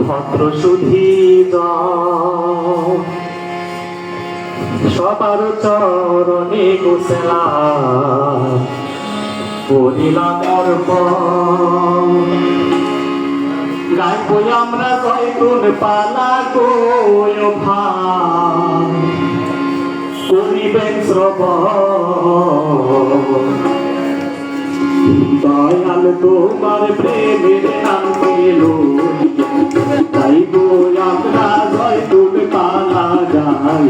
ভদ্র সুধী সবার চরণে গোসেলা করিলাম অর্পণ গাইবো আমরা জয়তুন পালা কোয় ভাই করিবেন শ্রবণ। দয়াল তোমার প্রেমের নাম পেল। গাইবো আমরা জয়তুন পালা গাই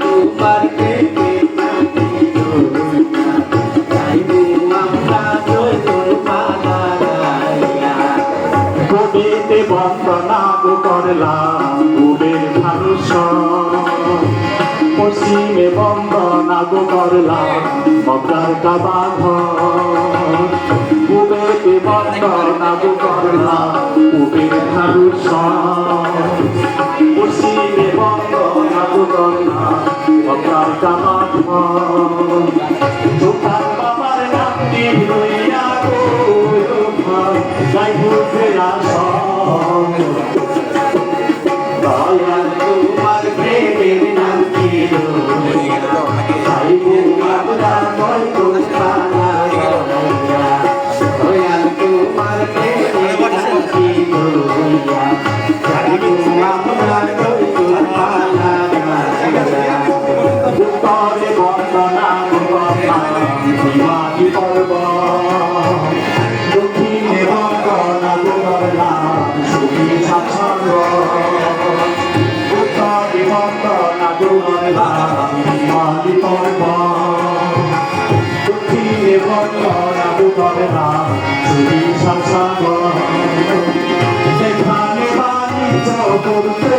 তোমার প্রেমে চাইব আমরা জয় তোর পালা কবিতে বন্দনা করলাম, কুবের ভানুষ পশ্চিমে বন্দনা গো করলাম মকার কাবাঘ কুবেতে বন্দনা গো করলাম কুবের ভানুষ পশ্চিমে বন্দনা গো করলাম মকার কাবাঘ দোকান বাবার নামটি লইয়া গো যাই বুঝে আসন দয়াল উত্তরে বন্দনা বিমানি পর্ব। দক্ষিণে বন্দনা করলাম সুখী সাচ্ছন্দ উত্তরে বন্দনা করলাম বিমানি পর্ব। দক্ষিণে বন্দনা করলাম সুখী সাচ্ছন্দ যেখানে বাণিজ্য করতে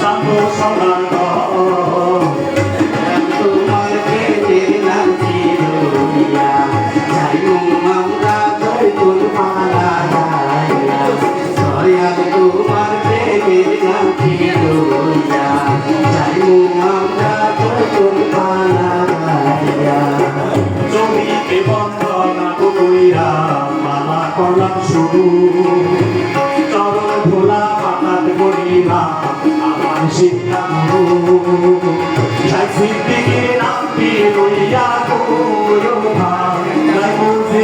চাঁদ সোনার শুরু চরণ ভোলা পাতাত করিলা আমার শিক্ষা গুরু। যাই সিদ্দিকে নামটি লইয়া করো ভাই যাই বুঝে